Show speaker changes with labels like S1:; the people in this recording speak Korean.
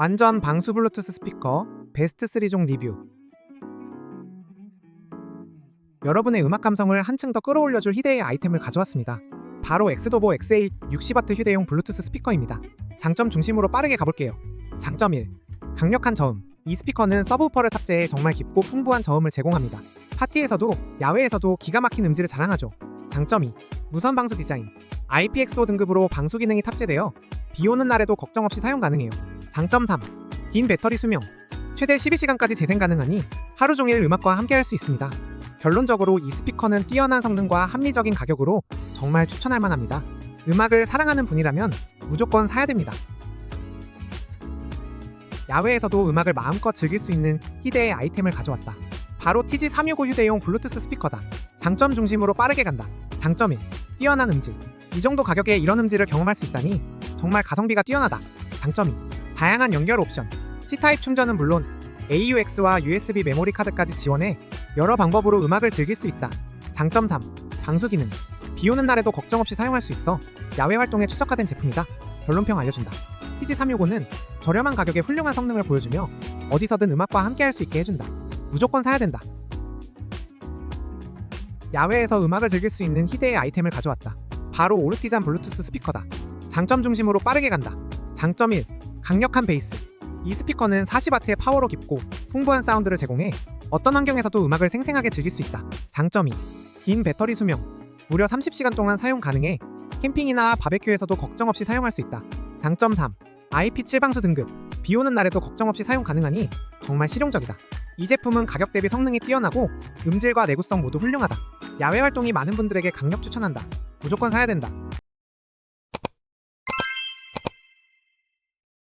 S1: 완전 방수 블루투스 스피커 베스트 3종 리뷰 여러분의 음악 감성을 한층 더 끌어올려줄 희대의 아이템을 가져왔습니다. 바로 엑스도보 XA 60W 휴대용 블루투스 스피커입니다. 장점 중심으로 빠르게 가볼게요. 장점 1. 강력한 저음. 이 스피커는 서브우퍼를 탑재해 정말 깊고 풍부한 저음을 제공합니다. 파티에서도 야외에서도 기가 막힌 음질을 자랑하죠. 장점 2. 무선 방수 디자인. IPXO 등급으로 방수 기능이 탑재되어 비 오는 날에도 걱정 없이 사용 가능해요. 장점 3. 긴 배터리 수명. 최대 12시간까지 재생 가능하니 하루 종일 음악과 함께 할 수 있습니다. 결론적으로 이 스피커는 뛰어난 성능과 합리적인 가격으로 정말 추천할 만합니다. 음악을 사랑하는 분이라면 무조건 사야 됩니다. 야외에서도 음악을 마음껏 즐길 수 있는 희대의 아이템을 가져왔다. 바로 TG365 휴대용 블루투스 스피커다. 장점 중심으로 빠르게 간다. 장점 1. 뛰어난 음질. 이 정도 가격에 이런 음질을 경험할 수 있다니 정말 가성비가 뛰어나다. 장점 2. 다양한 연결 옵션. C타입 충전은 물론 AUX와 USB 메모리 카드까지 지원해 여러 방법으로 음악을 즐길 수 있다. 장점 3. 방수 기능. 비 오는 날에도 걱정 없이 사용할 수 있어 야외 활동에 최적화된 제품이다. 결론평 알려준다. TG365는 저렴한 가격에 훌륭한 성능을 보여주며 어디서든 음악과 함께 할 수 있게 해준다. 무조건 사야 된다. 야외에서 음악을 즐길 수 있는 희대의 아이템을 가져왔다. 바로 오르티잔 블루투스 스피커다. 장점 중심으로 빠르게 간다. 장점 1. 강력한 베이스. 이 스피커는 40W의 파워로 깊고 풍부한 사운드를 제공해 어떤 환경에서도 음악을 생생하게 즐길 수 있다. 장점 2. 긴 배터리 수명. 무려 30시간 동안 사용 가능해 캠핑이나 바베큐에서도 걱정 없이 사용할 수 있다. 장점 3. IP7 방수 등급. 비 오는 날에도 걱정 없이 사용 가능하니 정말 실용적이다. 이 제품은 가격 대비 성능이 뛰어나고 음질과 내구성 모두 훌륭하다. 야외 활동이 많은 분들에게 강력 추천한다. 무조건 사야 된다.